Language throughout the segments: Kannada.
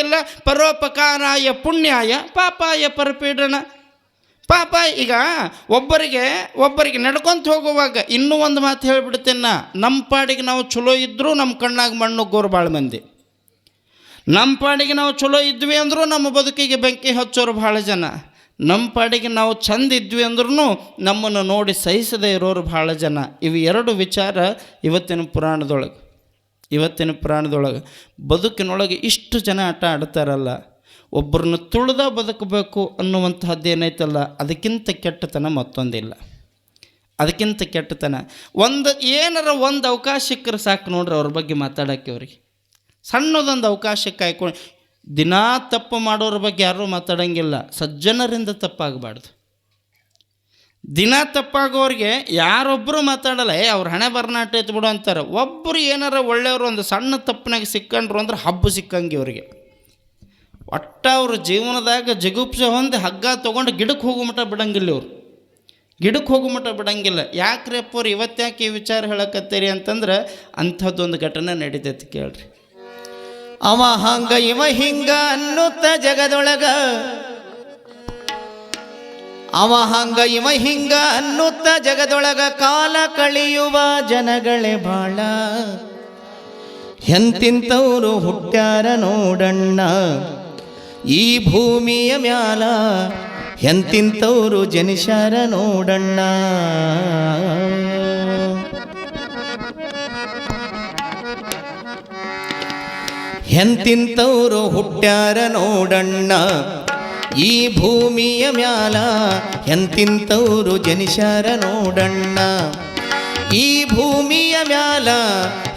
ಇಲ್ಲ. ಪರೋಪಕಾರಾಯ ಪುಣ್ಯಾಯ, ಪಾಪಾಯ ಪರಪೀಡನ. ಪಾಪ, ಈಗ ಒಬ್ಬರಿಗೆ ಒಬ್ಬರಿಗೆ ನಡ್ಕೊತ ಹೋಗುವಾಗ ಇನ್ನೂ ಒಂದು ಮಾತು ಹೇಳಿಬಿಡ್ತೇನೆ ನಮ್ಮ ಪಾಡಿಗೆ ನಾವು ಚಲೋ ಇದ್ದರೂ ನಮ್ಮ ಕಣ್ಣಾಗ ಮಣ್ಣು ಗೋರು ಭಾಳ ಮಂದಿ. ನಮ್ಮ ಪಾಡಿಗೆ ನಾವು ಚಲೋ ಇದ್ವಿ ಅಂದರೂ ನಮ್ಮ ಬದುಕಿಗೆ ಬೆಂಕಿ ಹಚ್ಚೋರು ಭಾಳ ಜನ. ನಮ್ಮ ಪಾಡಿಗೆ ನಾವು ಚಂದ ಇದ್ವಿ ಅಂದ್ರೂ ನಮ್ಮನ್ನು ನೋಡಿ ಸಹಿಸದೇ ಇರೋರು ಭಾಳ ಜನ. ಇವು ಎರಡು ವಿಚಾರ ಇವತ್ತಿನ ಪುರಾಣದೊಳಗೆ. ಇವತ್ತಿನ ಪ್ರಾಣದೊಳಗೆ ಬದುಕಿನೊಳಗೆ ಇಷ್ಟು ಜನ ಆಟ ಆಡ್ತಾರಲ್ಲ, ಒಬ್ಬರನ್ನ ತುಳಿದ ಬದುಕಬೇಕು ಅನ್ನುವಂತಹದ್ದು ಏನೈತಲ್ಲ ಅದಕ್ಕಿಂತ ಕೆಟ್ಟತನ ಮತ್ತೊಂದಿಲ್ಲ. ಅದಕ್ಕಿಂತ ಕೆಟ್ಟತನ. ಒಂದು ಏನಾರ ಒಂದು ಅವಕಾಶ ಸಿಕ್ಕರೆ ಸಾಕು ನೋಡ್ರಿ ಅವ್ರ ಬಗ್ಗೆ ಮಾತಾಡೋಕ್ಕೆ ಅವ್ರಿಗೆ. ಸಣ್ಣದೊಂದು ಅವಕಾಶ ಕಾಯ್ಕೊಂಡು ದಿನಾ ತಪ್ಪು ಮಾಡೋರ ಬಗ್ಗೆ ಯಾರೂ ಮಾತಾಡೋಂಗಿಲ್ಲ, ಸಜ್ಜನರಿಂದ ತಪ್ಪಾಗಬಾರ್ದು. ದಿನ ತಪ್ಪಾಗೋರಿಗೆ ಯಾರೊಬ್ಬರು ಮಾತಾಡಲ್ಲ, ಏ, ಅವ್ರ ಹಣೆ ಬರ್ನಾಟ ಎತ್ತು ಬಿಡು ಅಂತಾರೆ. ಒಬ್ಬರು ಏನಾರ ಒಳ್ಳೆಯವರು ಒಂದು ಸಣ್ಣ ತಪ್ಪನಾಗ ಸಿಕ್ಕಂಡ್ರು ಅಂದ್ರೆ ಹಬ್ಬ ಸಿಕ್ಕಂಗೆ ಅವ್ರಿಗೆ. ಒಟ್ಟ ಅವ್ರ ಜೀವನದಾಗ ಜಿಗುಪ್ಸ ಹೊಂದಿ ಹಗ್ಗ ತೊಗೊಂಡು ಗಿಡಕ್ಕೆ ಹೋಗೋ ಮಟ್ಟ ಬಿಡಂಗಿಲ್ಲ ಇವರು. ಗಿಡಕ್ಕೆ ಹೋಗೋ ಮಟ್ಟ ಬಿಡಂಗಿಲ್ಲ. ಯಾಕ್ರಿ ಅಪ್ಪವ್ರು ಇವತ್ತ್ಯಾಕೆ ಈ ವಿಚಾರ ಹೇಳಕತ್ತೀರಿ ಅಂತಂದ್ರೆ, ಅಂಥದ್ದೊಂದು ಘಟನೆ ನಡೀತೈತಿ ಕೇಳ್ರಿ. ಅವ ಹಂಗ ಇವ ಹಿಂಗ ಅನ್ನುತ್ತ ಜಗದೊಳಗ ಅವ ಹಂಗ ಇವ ಹಿಂಗ ಅನ್ನುತ್ತ ಜಗದೊಳಗ ಕಾಲ ಕಳೆಯುವ ಜನಗಳೇ ಬಾಳ. ಎಂತಿಂತವರು ಹುಟ್ಟ್ಯಾರ ನೋಡಣ್ಣ, ಈ ಭೂಮಿಯ ಮ್ಯಾಲ ಎಂತಿಂತವರು ಜನಿಸ್ಯಾರ ನೋಡಣ್ಣ. ಎಂತಿಂತವರು ಹುಟ್ಟ್ಯಾರ ನೋಡಣ್ಣ ಈ ಭೂಮಿಯ ಮ್ಯಾಲ ಎಂತಿಂತವರು ಜನಿಷಾರ ನೋಡಣ್ಣ. ಈ ಭೂಮಿಯ ಮ್ಯಾಲ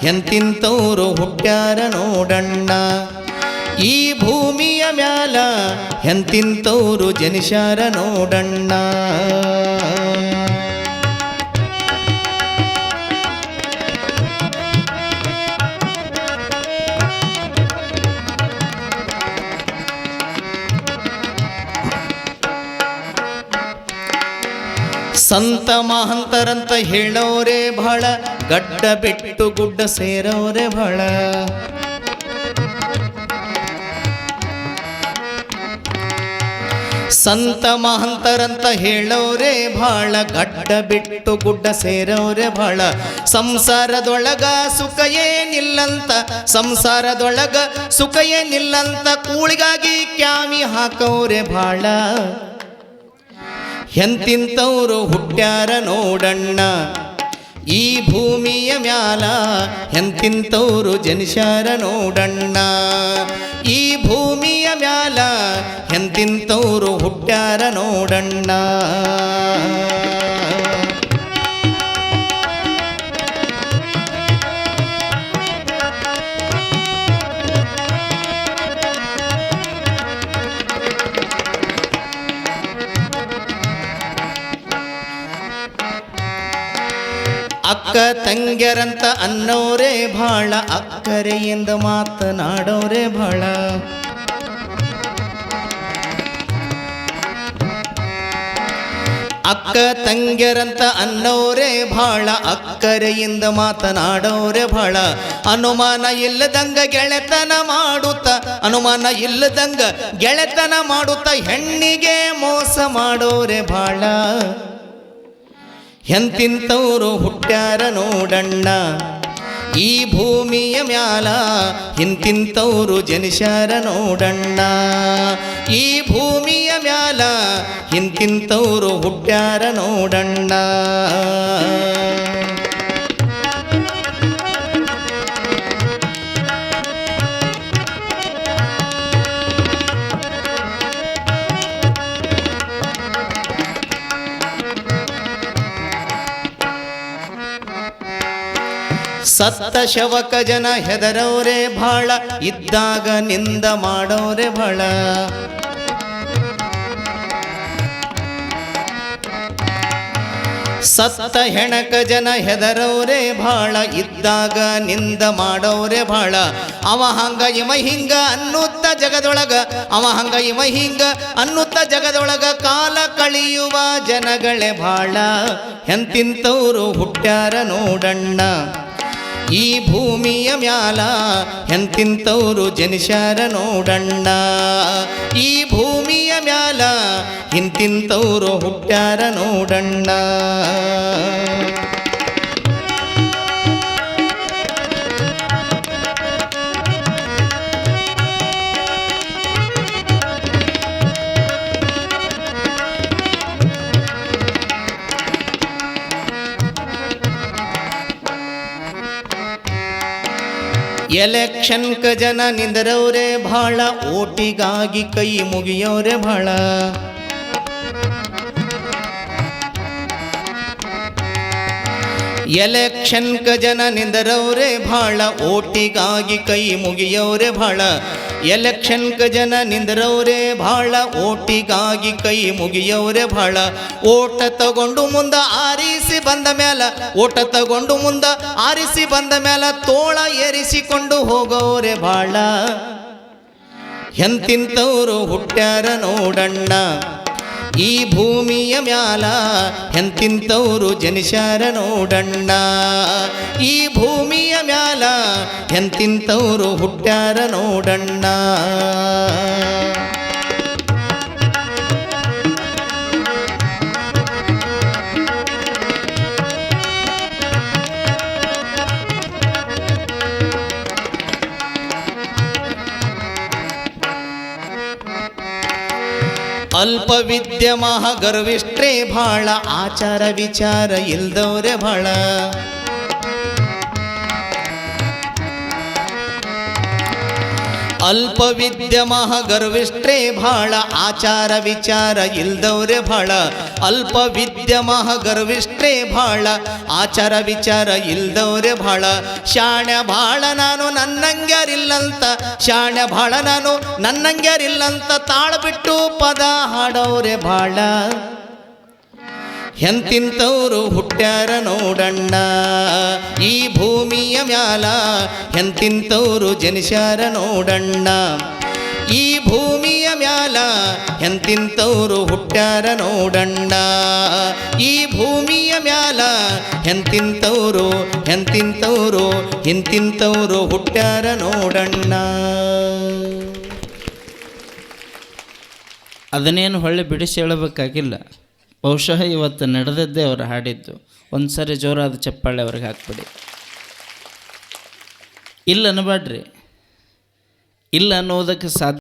ಎಂತಿಂತವರು ಹುಟ್ಟ್ಯಾರ ನೋಡಣ್ಣ. ಈ ಭೂಮಿಯ ಮ್ಯಾಲ ಎಂತಿಂತವರು ಜನಿಸ್ಯಾರ ನೋಡಣ್ಣ. ಸಂತ ಮಹಂತರಂತ ಹೇಳೋರೆ ಬಹಳ, ಗಡ್ಡ ಬಿಟ್ಟು ಗುಡ್ಡ ಸೇರೋರೆ ಬಹಳ. ಸಂತ ಮಹಂತರಂತ ಹೇಳೋರೆ ಬಹಳ, ಗಡ್ಡ ಬಿಟ್ಟು ಗುಡ್ಡ ಸೇರೋರೆ ಬಹಳ. ಸಂಸಾರದೊಳಗ ಸುಖ ಏನಿಲ್ಲಂತ, ಸಂಸಾರದೊಳಗ ಸುಖ ಏನಿಲ್ಲಂತ, ಕೂಳಿಗಾಗಿ ಕ್ಯಾಮಿ ಹಾಕೋರೆ ಬಹಳ. ಎಂತಿಂತವರು ಹುಟ್ಟ್ಯಾರ ನೋಡಣ್ಣ. ಈ ಭೂಮಿಯ ಮ್ಯಾಲ ಎಂತಿಂತವರು ಜನಿಸ್ಯಾರ ನೋಡಣ್ಣ. ಈ ಭೂಮಿಯ ಮ್ಯಾಲ ಎಂತಿಂತವರು ಹುಟ್ಟ್ಯಾರ ನೋಡಣ್ಣ. ಅಕ್ಕ ತಂಗ್ಯರಂತ ಅನ್ನೋರೇ ಭಾಳ ಅಕ್ಕರೆಯಿಂದ ಮಾತನಾಡೋರೇ ಭಾಳ. ಅಕ್ಕ ತಂಗ್ಯರಂತ ಅನ್ನೋರೇ ಭಾಳ ಅಕ್ಕರೆಯಿಂದ ಮಾತನಾಡೋರೆ ಭಾಳ. ಅನುಮಾನ ಇಲ್ಲದಂಗ ಗೆಳೆತನ ಮಾಡುತ್ತ, ಅನುಮಾನ ಇಲ್ಲದಂಗ ಗೆಳೆತನ ಮಾಡುತ್ತ ಹೆಣ್ಣಿಗೆ ಮೋಸ ಮಾಡೋರೆ ಭಾಳ. ಎಂತಿಂತವರು ಹುಟ್ಟ್ಯಾರ ನೋಡಣ್ಣ. ಈ ಭೂಮಿಯ ಮ್ಯಾಲ ಇಂತಿಂತವರು ಜನಿಸ್ಯಾರ ನೋಡಣ್ಣ. ಈ ಭೂಮಿಯ ಮ್ಯಾಲ ಇಂತಿಂತವರು ಹುಟ್ಟ್ಯಾರ ನೋಡಣ್ಣ. ಸತ್ತ ಶವಕ ಜನ ಹೆದರವ್ರೆ ಭಾಳ, ಇದ್ದಾಗ ನಿಂದ ಮಾಡೋರೆ ಭಾಳ ಸತ್ತ ಹೆಣಕ ಜನ ಹೆದರವ್ರೆ ಭಾಳ, ಇದ್ದಾಗ ನಿಂದ ಮಾಡೋರೆ ಭಾಳ. ಅವ ಹಂಗ ಇಮ ಹಿಂಗ ಅನ್ನುತ್ತ ಜಗದೊಳಗ, ಅವ ಹಂಗ ಇಮ ಹಿಂಗ ಅನ್ನುತ್ತ ಜಗದೊಳಗ ಕಾಲ ಕಳಿಯುವ ಜನಗಳೇ ಭಾಳ. ಎಂತಿಂತವರು ಹುಟ್ಟ್ಯಾರ ನೋಡಣ್ಣ ಈ ಭೂಮಿಯ ಮ್ಯಾಲ ಎಂತಿಂತವರು ಜನಿಸ್ಯಾರ ನೋಡಣ್ಣ. ಈ ಭೂಮಿಯ ಮ್ಯಾಲ ಇಂತಿಂತವರು ಹುಟ್ಟ್ಯಾರ ನೋಡಣ್ಣ. ಎಲೆಕ್ಷನ್ಕ ಜನ ನಿಂದರವ್ರೆ ಭಾಳ, ಓಟಿಗಾಗಿ ಕೈ ಮುಗಿಯೋರೆ ಭಾಳ. ಎಲೆಕ್ಷನ್ಕ ಜನ ನಿಂದರವ್ರೆ ಭಾಳ, ಓಟಿಗಾಗಿ ಕೈ ಮುಗಿಯೋರೆ ಭಾಳ. ಎಲೆಕ್ಷನ್ಕ ಜನ ನಿಂದ್ರವ್ರೆ ಭಾಳ, ಓಟಿಗಾಗಿ ಕೈ ಮುಗಿಯವ್ರೆ ಭಾಳ. ಓಟ ತಗೊಂಡು ಮುಂದ ಆರಿಸಿ ಬಂದ ಮ್ಯಾಲ, ಓಟ ತಗೊಂಡು ಮುಂದ ಆರಿಸಿ ಬಂದ ಮ್ಯಾಲ ತೋಳ ಏರಿಸಿಕೊಂಡು ಹೋಗೋರೆ ಭಾಳ. ಎಂತಿಂತವರು ಹುಟ್ಟ್ಯಾರ ನೋಡಣ್ಣ. ಈ ಭೂಮಿಯ ಮ್ಯಾಲ ಎಂತಿಂತವರು ಜನಿಸ್ಯಾರ ನೋಡಣ್ಣ ಈ ಭೂಮಿಯ ಮ್ಯಾಲ ಎಂತಿಂತವರು ಹುಟ್ಟ್ಯಾರ ನೋಡಣ್ಣ ಅಲ್ಪ ವಿದ್ಯೆ ಮಹಾಗರ್ವಿಷ್ಟ್ರೇ ಭಾಳ ಆಚಾರ ವಿಚಾರ ಇಲ್ದವ್ರೆ ಭಾಳ. ಅಲ್ಪ ವಿದ್ಯೆ ಮಹಾಗರ್ವಿಷ್ಟ್ರೇ ಭಾಳ, ಆಚಾರ ವಿಚಾರ ಇಲ್ದವ್ರೆ ಭಾಳ. ಅಲ್ಪ ವಿದ್ಯೆ ಮಹಾಗರ್ವಿಷ್ಟ್ರೇ ಭಾಳ, ಆಚಾರ ವಿಚಾರ ಇಲ್ದವ್ರೆ ಭಾಳ. ಶಾಣ್ಯ ಭಾಳ ನಾನು ನನ್ನಂಗ್ಯಾರಿಲ್ಲಂತ ಶಾಣ್ಯ ಭಾಳ ನಾನು ನನ್ನಂಗ್ಯಾರಿಲ್ಲಂತ ತಾಳ್ಬಿಟ್ಟು ಪದ ಹಾಡೋರೆ ಭಾಳ. ಎಂತಿಂತವರು ಹುಟ್ಟ್ಯಾರ ನೋಡಣ್ಣ. ಈ ಭೂಮಿಯ ಮ್ಯಾಲ ಎಂತಿಂತವರು ಜನಿಸ್ಯಾರ ನೋಡಣ್ಣ. ಈ ಭೂಮಿಯ ಮ್ಯಾಲ ಎಂತಿಂತವರು ಹುಟ್ಟ್ಯಾರ ನೋಡಣ್ಣ. ಈ ಭೂಮಿಯ ಮ್ಯಾಲ ಎಂತಿಂತವರು ಎಂತಿಂತವರು ಇಂತಿಂತವರು ಹುಟ್ಟ್ಯಾರ ನೋಡಣ್ಣ. ಅದನ್ನೇನು ಹೊಳ್ಳಿ ಬಿಡಿಸಿ ಹೇಳಬೇಕಾಗಿಲ್ಲ. ಬಹುಶಃ ಇವತ್ತು ನಡೆದದ್ದೇ ಅವರು ಹಾಡಿದ್ದು. ಒಂದು ಸರಿ ಜೋರಾದ ಚಪ್ಪಾಳೆ ಅವ್ರಿಗೆ ಹಾಕ್ಬಿಡಿ. ಇಲ್ಲ ಅನ್ನಬೇಡ್ರಿ ಇಲ್ಲ ಅನ್ನೋದಕ್ಕೆ ಸಾಧ್ಯ